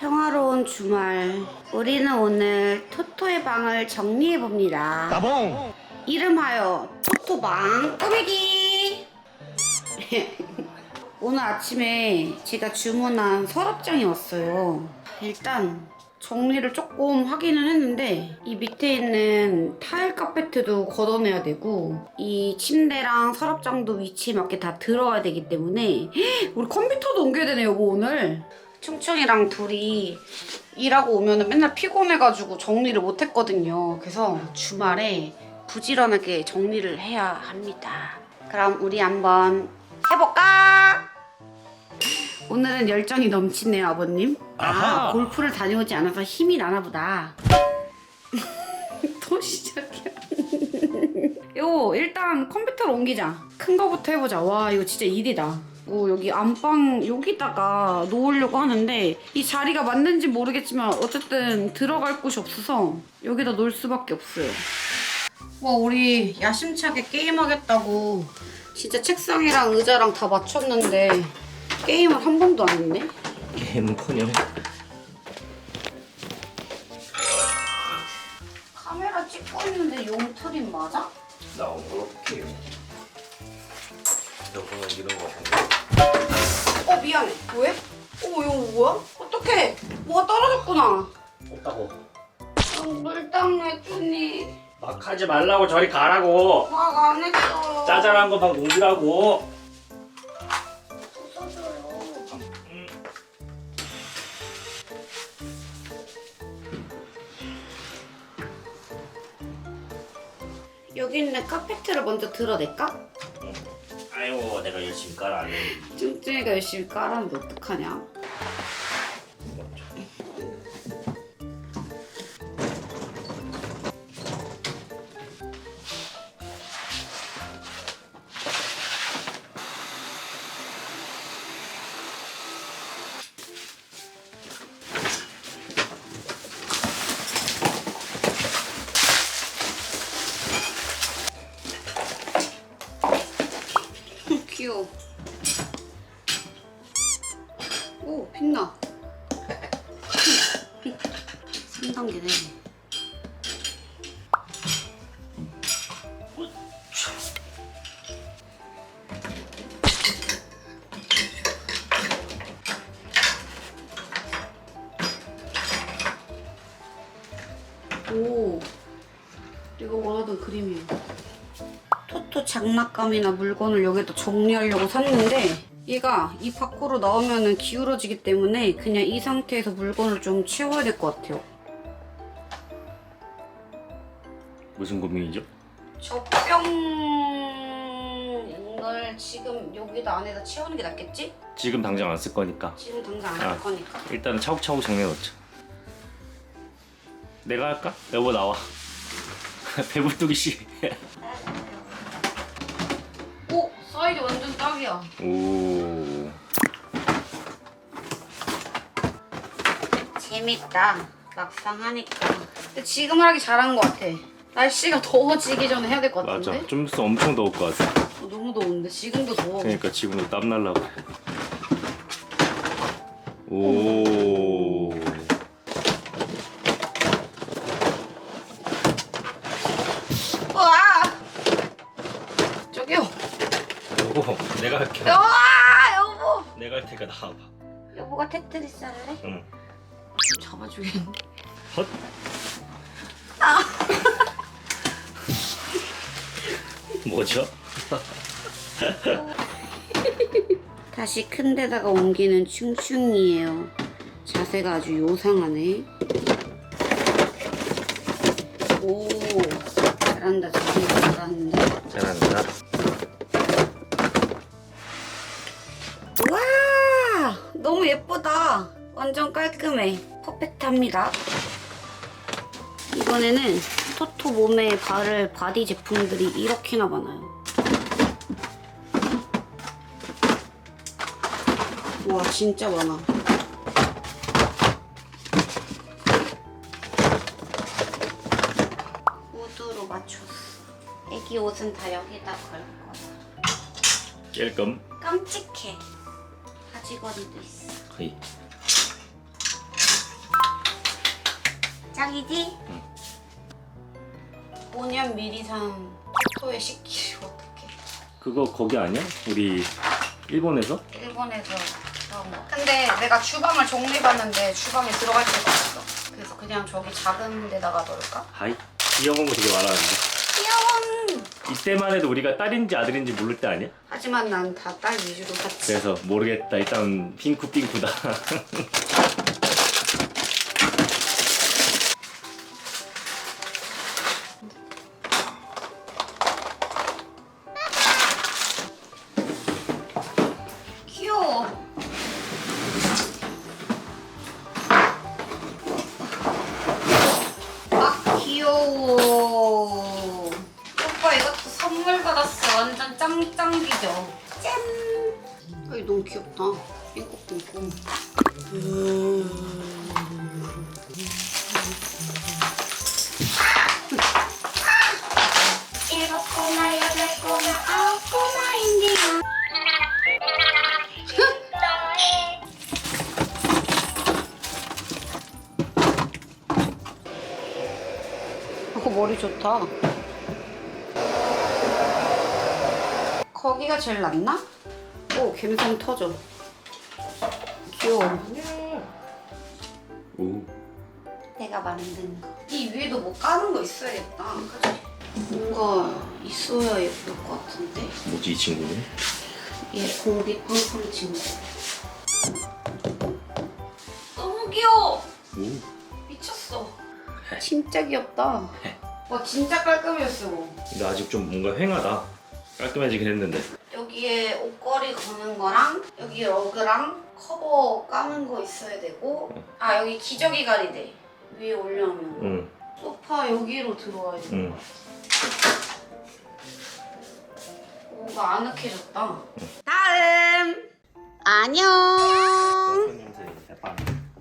평화로운 주말. 우리는 오늘 토토의 방을 정리해 봅니다. 따봉! 이름하여 토토방 꾸미기. 오늘 아침에 제가 주문한 서랍장이 왔어요. 일단 정리를 조금 하기는 했는데 이 밑에 있는 타일 카페트도 걷어내야 되고 이 침대랑 서랍장도 위치에 맞게 다 들어가야 되기 때문에 우리 컴퓨터도 옮겨야 되네 여보 오늘. 충충이랑 둘이 일하고 오면 맨날 피곤해가지고 정리를 못했거든요. 그래서 주말에 부지런하게 정리를 해야 합니다. 그럼 우리 한번 해볼까? 오늘은 열정이 넘치네요, 아버님. 아, 아하. 골프를 다녀오지 않아서 힘이 나나 보다. 또 시작이야. 요, 일단 컴퓨터를 옮기자. 큰 거부터 해보자. 와, 이거 진짜 일이다. 오, 여기 안방 여기다가 놓으려고 하는데 이 자리가 맞는지 모르겠지만 어쨌든 들어갈 곳이 없어서 여기다 놓을 수밖에 없어요. 와, 우리 야심차게 게임하겠다고 진짜 책상이랑 의자랑 다 맞췄는데 게임을 한 번도 안 했네? 게임은커녕 카메라 찍고 있는데 용트림 맞아? 나온 걸 어떻게 해요? 미안해 왜? 어 이거 뭐야? 어떡해? 뭐가 떨어졌구나. 없다고. 어, 물당 해주니. 막 하지 말라고 저리 가라고. 막 안 했어요. 짜잘한 옮기라고. 부숴줘요 여기 있는 카페트를 먼저 들어낼까? 아이고 내가 열심히 깔아 쭝쭝이가 열심히 깔았는데 어떡하냐 오 빛나. 3단계네 오. 내가 원하던 그림이야 토토 장난감이나 물건을 여기다 정리하려고 샀는데 얘가 이 밖으로 나오면 기울어지기 때문에 그냥 이 상태에서 물건을 좀 채워야 될 것 같아요. 무슨 고민이죠? 젖병을 지금 여기다 안에다 채우는 게 낫겠지? 지금 당장 안 쓸 거니까 지금 당장 안 할 아. 거니까. 일단 차곡차곡 정리해놓자 내가 할까? 여보 나와 배불뚝이 씨 오! 사이즈 완전 딱이야. 오 재밌다. 막상 하니까. 근데 지금 하기 잘한 것 같아. 날씨가 더워지기 전에 해야 될 것 같은데? 맞아 좀 있으면 엄청 더울 것 같아 어, 너무 더운데 지금도 더워. 그러니까 지금도 땀 날라고 오 우와! 저기요. 여보 내가 할게 우와! 여보! 내가 할 테니까 나와봐 여보가 테트리스 할래? 응 잡아주겠네. 헛 뭐죠? 다시 큰 데다가 옮기는 충충이에요. 자세가 아주 요상하네. 오, 잘한다, 잘한다, 깔끔해. 퍼펙트합니다. 이번에는 토토 몸에 바를 바디 제품들이 이렇게나 많아요. 와, 진짜 많아. 우드로 맞췄어. 애기 옷은 다 여기다 걸 거야. 깰끔 깜찍해. 바지걸이도 있어. 거의 딱이지? 5년 미리 산 토토의 식기를 어떻게 그거 거기 아니야? 우리 일본에서? 일본에서 사온 거 근데 내가 주방을 정리해봤는데 주방에 들어갈 데가 없어 그래서 그냥 저기 작은 데다가 넣을까? 아이 귀여운 거 되게 많았는데 귀여운 이때만 해도 우리가 딸인지 아들인지 모를 때 아니야? 하지만 난 다 딸 위주로 샀지 그래서 모르겠다 일단 핑크 핑크다 머리 좋다. 거기가 제일 낫나? 오, 감성 터져. 귀여워. 오 내가 만든 거. 이 위에도 뭐 까는 거 있어야겠다. 그치? 뭔가 있어야 예쁠 것 같은데. 뭐지 이 친구는? 얘 공기 팡팡 친구. 너무 귀여워. 오 미쳤어. 진짜 귀엽다. 와 진짜 깔끔했어. 근데 아직 좀 뭔가 휑하다 깔끔해지긴 했는데 여기에 옷걸이 거는 거랑 여기 러그랑 커버 까는 거 있어야 되고 아 여기 기저귀 가리대 위에 올려놓으면 응 소파 여기로 들어와야 돼. 응. 뭔가 아늑해졌다. 다음 안녕.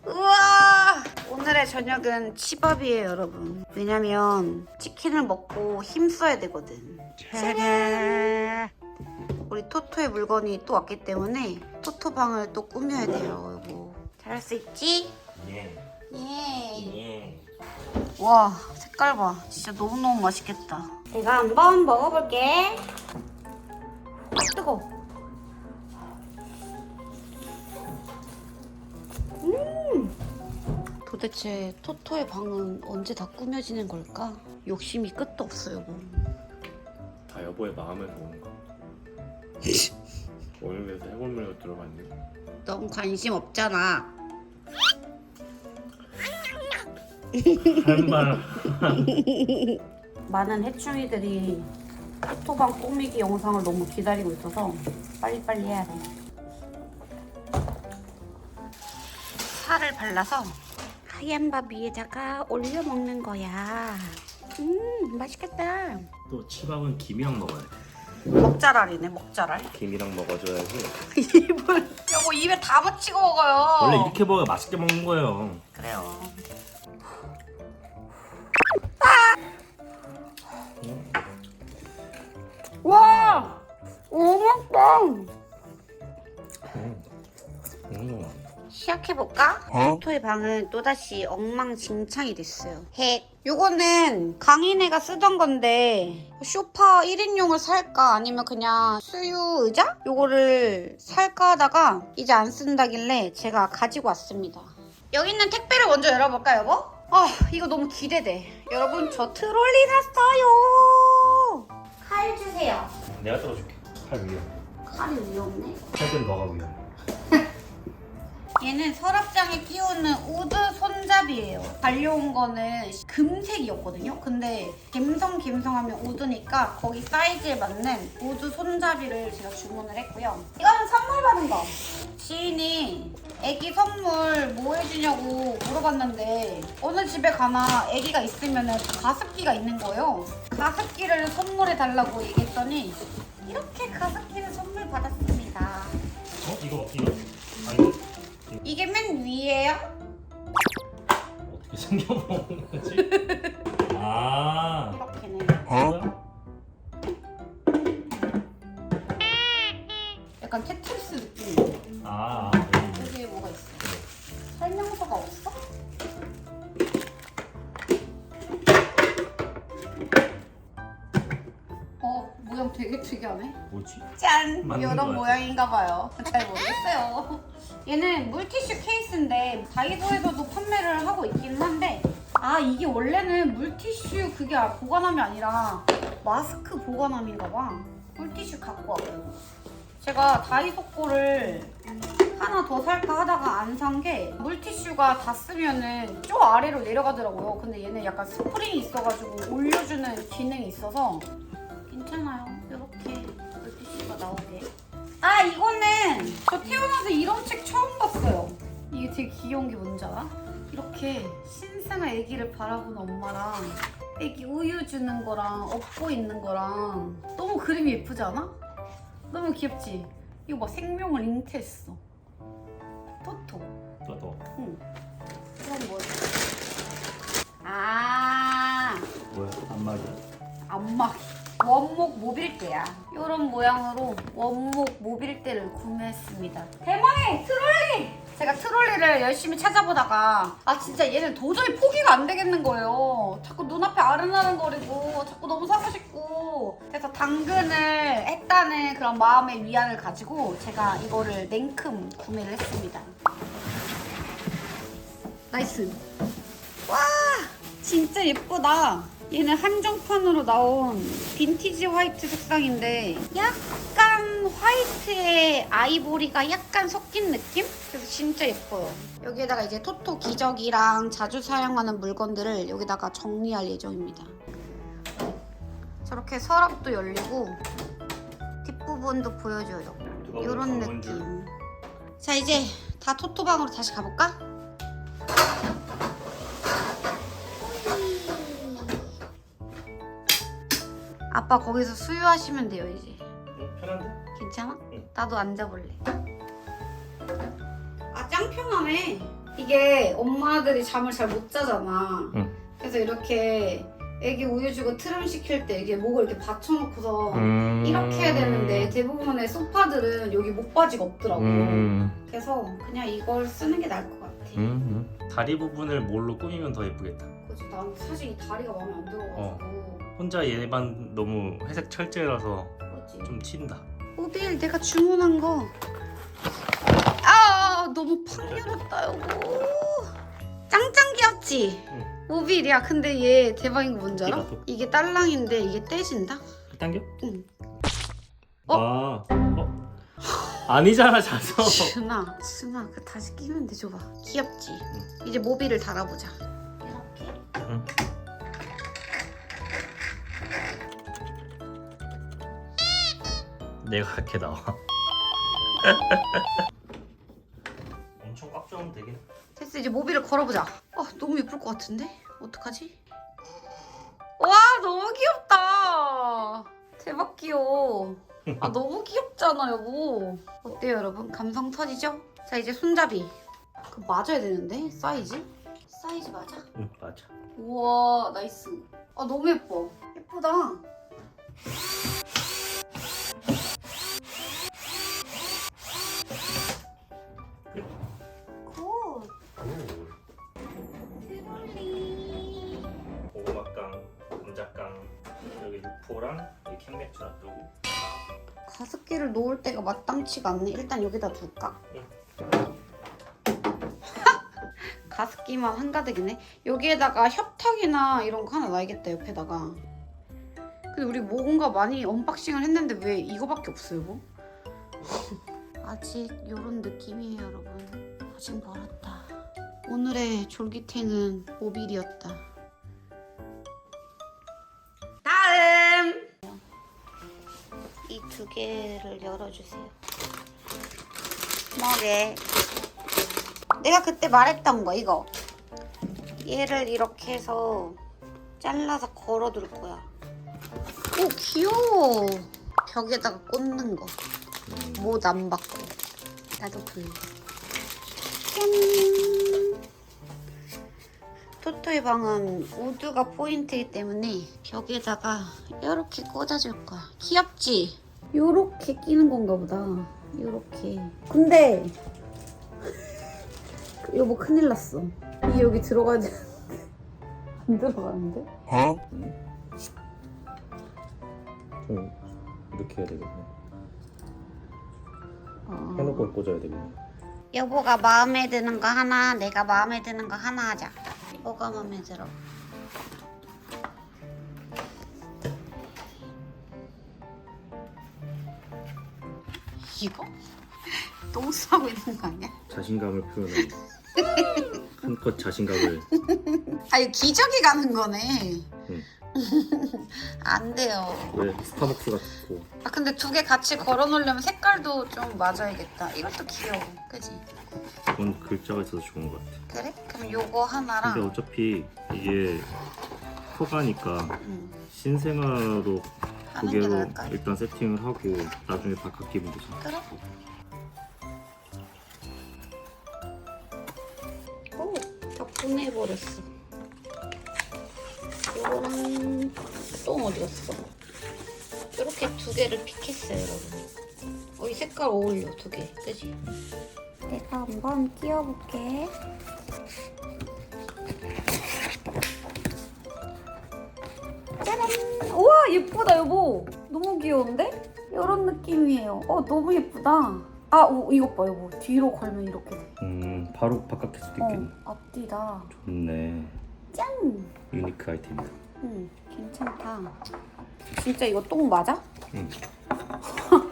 우와 오늘의 저녁은 치밥이에요 여러분 왜냐면 치킨을 먹고 힘써야 되거든 짜란 우리 토토의 물건이 또 왔기 때문에 토토 방을 또 꾸며야 돼요 여보 잘할 수 있지? 예. 예. 예. 와 색깔 봐 진짜 너무너무 맛있겠다 내가 한번 먹어볼게 뜨거 도대체 토토의 방은 언제 다 꾸며지는 걸까? 욕심이 끝도 없어요 뭐. 다 여보의 마음에서 오는 거 오늘 그래서 해골물로 들어봤네 넌 관심 없잖아 한발 많은 해충이들이 토토방 꾸미기 영상을 너무 기다리고 있어서 빨리빨리 해야 돼. 살을 발라서 하얀 밥 위에다가 올려 먹는 거야. 음, 맛있겠다. 또 치밥은 김이랑 먹어야 돼 먹자랄이네, 먹자랄. 김이랑 먹어줘야지 입을 여보 입에 다 묻히고 먹어요. 원래 이렇게 먹어야 맛있게 먹는 거예요 그래요. 와, 오 맛있다. 음. 시작해볼까? 토토의 방은 또다시 엉망진창이 됐어요. 핵. 요거는 강인애가 쓰던 건데 쇼파 1인용을 살까 아니면 그냥 수유 의자? 요거를 살까 하다가 이제 안 쓴다길래 제가 가지고 왔습니다. 여기 있는 택배를 먼저 열어볼까 여보? 아 이거 너무 기대돼. 여러분 저 트롤리 샀어요. 칼 주세요. 내가 떨어줄게 팔 위에 칼이 위험네. 팔은 너가 위험해 얘는 서랍장에 끼우는 우드 손잡이에요. 달려온 거는 금색이었거든요. 근데 갬성 갬성하면 우드니까 거기 사이즈에 맞는 우드 손잡이를 제가 주문을 했고요. 이거는 선물 받은 거. 지인이 애기 선물 뭐 해주냐고 물어봤는데 어느 집에 가나 애기가 있으면 가습기가 있는 거예요. 가습기를 선물해 달라고 얘기했더니 이렇게 가습기를 선물 받았습니다. 어? 이거 이거 이게 맨 위에요? 어떻게 생겨 먹는 거지? 아. 이렇게네 어? 약간 테트리스 느낌이에요. 아. 아. 여기에 뭐가 있어? 설명서가 없어? 어 모양 되게 특이하네. 뭐지? 짠! 이런 모양인가 봐요. 잘 모르겠어요. 얘는 물티슈 케이스인데 다이소에서도 판매를 하고 있긴 한데 아 이게 원래는 물티슈 그게 아- 보관함이 아니라 마스크 보관함인가 봐. 물티슈 갖고 와봐요. 제가 다이소 거를 하나 더 살까 하다가 안 산 게 물티슈가 다 쓰면은 쪼 아래로 내려가더라고요. 근데 얘는 약간 스프링이 있어가지고 올려주는 기능이 있어서 괜찮아요. 이렇게 물티슈가 나오게. 아 이거는 저 태어나서 이런 책 처음 봤어요. 이게 되게 귀여운 게 뭔지 알아? 이렇게 신생아 아기를 바라보는 엄마랑 아기 우유 주는 거랑 업고 있는 거랑 너무 그림이 예쁘지 않아? 너무 귀엽지? 이거 봐 생명을 잉태했어. 토토. 또 또. 응. 그럼 뭐지? 아 뭐야? 안마기야? 안마기 원목 모빌대야. 이런 모양으로 원목 모빌대를 구매했습니다. 대망의 트롤리! 제가 트롤리를 열심히 찾아보다가 아 진짜 얘는 도저히 포기가 안 되겠는 거예요. 자꾸 눈앞에 아른아른거리고 자꾸 너무 사고 싶고. 그래서 당근을 했다는 그런 마음의 위안을 가지고 제가 이거를 냉큼 구매를 했습니다. 나이스. 와! 진짜 예쁘다 얘는 한정판으로 나온 빈티지 화이트 색상인데 약간 화이트에 아이보리가 약간 섞인 느낌? 그래서 진짜 예뻐요. 여기에다가 이제 토토 기저귀랑 자주 사용하는 물건들을 여기다가 정리할 예정입니다. 저렇게 서랍도 열리고 뒷부분도 보여줘요. 이런 느낌. 자 이제 다 토토방으로 다시 가볼까? 아빠 거기서 수유하시면 돼요 이제 편한데? 괜찮아? 응. 나도 앉아볼래 아 짱 편하네 이게 엄마들이 잠을 잘 못 자잖아 응. 그래서 이렇게 애기 우유 주고 트름 시킬 때 이게 목을 이렇게 받쳐놓고서 음. 이렇게 해야 되는데 대부분의 소파들은 여기 목바지가 없더라고 음. 그래서 그냥 이걸 쓰는 게 나을 것 같아 음. 다리 부분을 뭘로 꾸미면 더 예쁘겠다. 그치 난 사실 이 다리가 마음에 안 들어가지고 혼자 얘만 너무 회색 철제라서 그렇지 좀 튄다. 오빌 내가 주문한 거. 아 너무 팍 열었다 여보. 짱짱 귀엽지? 응. 오빌이야. 근데 얘 대박인 거 뭔지 알아? 이거 또. 이게 딸랑인데 이게 떼진다? 당겨? 응. 어? 아. 어? 아니잖아 자서. 준아, 준아 그 다시 끼면 돼 줘봐. 귀엽지? 이제 모빌을 달아보자. 내가 그렇게 나와. 엄청 꽉 조으면 되긴. 해. 됐어 이제 모빌을 걸어보자. 아 너무 예쁠 것 같은데? 어떡하지? 와 너무 귀엽다. 대박 귀여워. 아 너무 귀엽잖아 여보. 어때요 여러분? 감성 터지죠? 자 이제 손잡이. 그 맞아야 되는데 사이즈? 사이즈 맞아? 응 맞아. 우와 나이스. 아 너무 예뻐. 예쁘다. 굿. 트롤리. 고구마깡, 감자깡, 여기 육포랑 이 캔맥주 놔두고. 가습기를 놓을 때가 마땅치가 않네. 일단 여기다 둘까? 응. 가습기만 한가득이네. 여기에다가 협탁이나 이런 거 하나 놔야겠다 옆에다가. 근데 우리 뭔가 많이 언박싱을 했는데 왜 이거밖에 없어요, 뭐? 아직 이런 느낌이에요, 여러분. 아직 멀었다. 오늘의 졸기탱은 모빌이었다. 다음! 이 두 개를 열어주세요. 뭐게? 내가 그때 말했던 거 이거. 얘를 이렇게 해서 잘라서 걸어둘 거야. 오 귀여워. 벽에다가 꽂는 거. 못 안 받고. 나도 볼래. 짠. 토토의 방은 우드가 포인트이기 때문에 벽에다가 이렇게 꽂아줄 거야. 귀엽지? 요렇게 끼는 건가 보다. 요렇게. 근데 여보 큰일 났어. 이게 여기 들어가야 돼. 안 들어가는데? 좀 이렇게 해야 되겠네. 어. 해놓고 꽂아야 되겠네. 여보가 마음에 드는 거 하나, 내가 마음에 드는 거 하나 하자. 뭐가 마음에 들어? 이거? 똥 싸고 있는 거 아니야? 자신감을 표현하는. 한껏 자신감을. 아, 이거 기저귀 가는 거네. 응. 안 돼요. 왜 스타벅스 같고. 아, 근데 두 개 같이 걸어 놓으려면 색깔도 좀 맞아야겠다. 이것도 귀여워. 그지? 그건 글자가 있어서 좋은 것 같아. 그래? 그럼 요거 하나랑. 근데 어차피 이게 허가니까 응. 신생아로 두 하는 게 개로 나을까? 일단 세팅을 하고 나중에 바깥 끼면 되잖아. 그래? 오, 다 보내버렸어. 이거랑 똥 어디 갔어? 이렇게 두 개를 픽했어요, 여러분. 어, 이 색깔 어울려, 두 개. 그지? 내가 한번 끼워볼게. 짜란! 우와, 예쁘다, 여보. 너무 귀여운데? 이런 느낌이에요. 어, 너무 예쁘다. 아, 오, 이것 봐, 여보. 뒤로 걸면 이렇게 돼. 음 바로 바깥 낄 수도 있겠네. 어, 앞뒤다. 좋네. 짠! 유니크 아이템이다. 응, 괜찮다. 진짜 이거 똥 맞아? 응.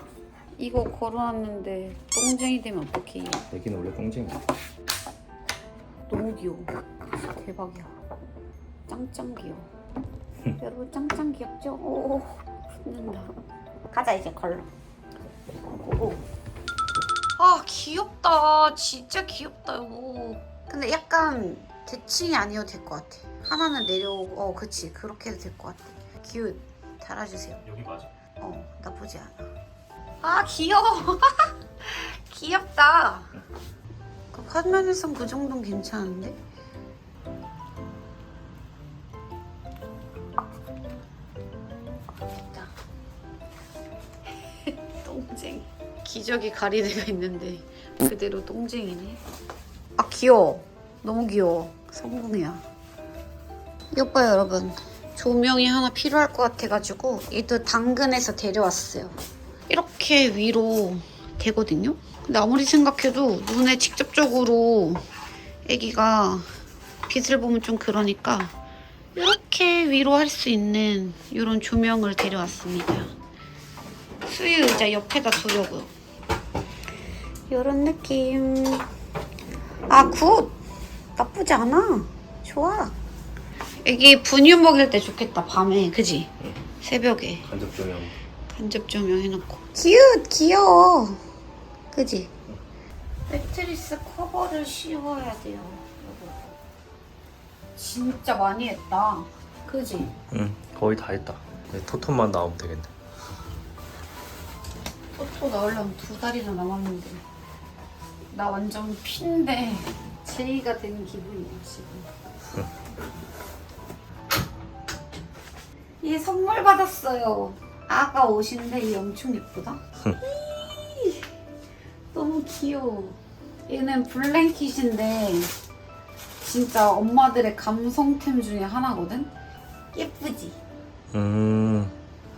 이거 걸어놨는데 똥쟁이 되면 어떡해. 여기는 원래 똥쟁이야. 너무 귀여워. 대박이야. 짱짱 귀여워. 여러분 짱짱 귀엽죠? 오, 붙는다. 가자 이제 걸러. 오. 아 귀엽다. 진짜 귀엽다 여보. 근데 약간 대칭이 아니어도 될 것 같아. 하나는 내려오고, 어 그치 그렇게 해도 될 것 같아. 기웃 달아주세요. 여기 맞아. 어 나쁘지 않아. 아 귀여워. 귀엽다. 그 화면에선 그 정도는 괜찮은데? 됐다. 똥쟁이. 기저귀 가리대가 있는데 그대로 똥쟁이네. 아 귀여워. 너무 귀여워. 성공이야. 봐요 여러분. 조명이 하나 필요할 것 같아가지고 이도 당근에서 데려왔어요. 이렇게 위로 되거든요. 근데 아무리 생각해도 눈에 직접적으로 아기가 빛을 보면 좀 그러니까 이렇게 위로 할 수 있는 이런 조명을 데려왔습니다. 수유 의자 옆에다 두려고요. 이런 느낌. 아 굿! 나쁘지 않아. 좋아. 애기 분유 먹일 때 좋겠다 밤에 그지? 응. 새벽에 간접 조명. 간접 조명 해놓고 귀읒 귀여워 그지? 매트리스 커버를 씌워야 돼요 여보. 진짜 많이 했다 그지? 응 거의 다 했다. 이제 토톤만 나오면 되겠네. 토토 나오려면 두 달이나 남았는데 나 완전 핀데 제이가 된 기분이야 지금 얘 선물 받았어요 아가 옷인데 얘 엄청 예쁘다 이, 너무 귀여워 얘는 블랭킷인데 진짜 엄마들의 감성템 중에 하나거든 예쁘지? 음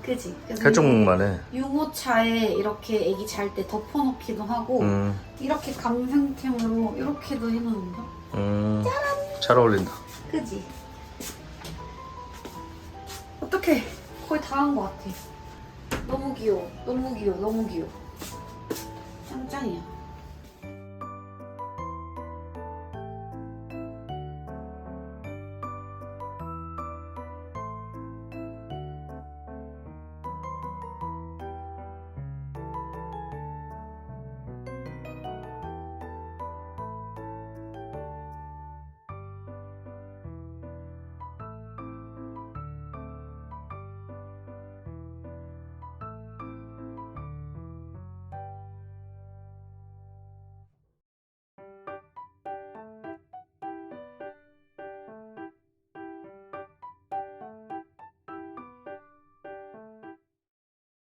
그지? 칼종목만 해. 유모차에 이렇게 애기 잘 때 덮어놓기도 하고 음, 이렇게 감성템으로 이렇게도 해놓는다 음. 잘 어울린다. 그지? 어떡해 거의 다 한 것 같아. 너무 귀여워. 너무 귀여워. 너무 귀여워. 짱짱이야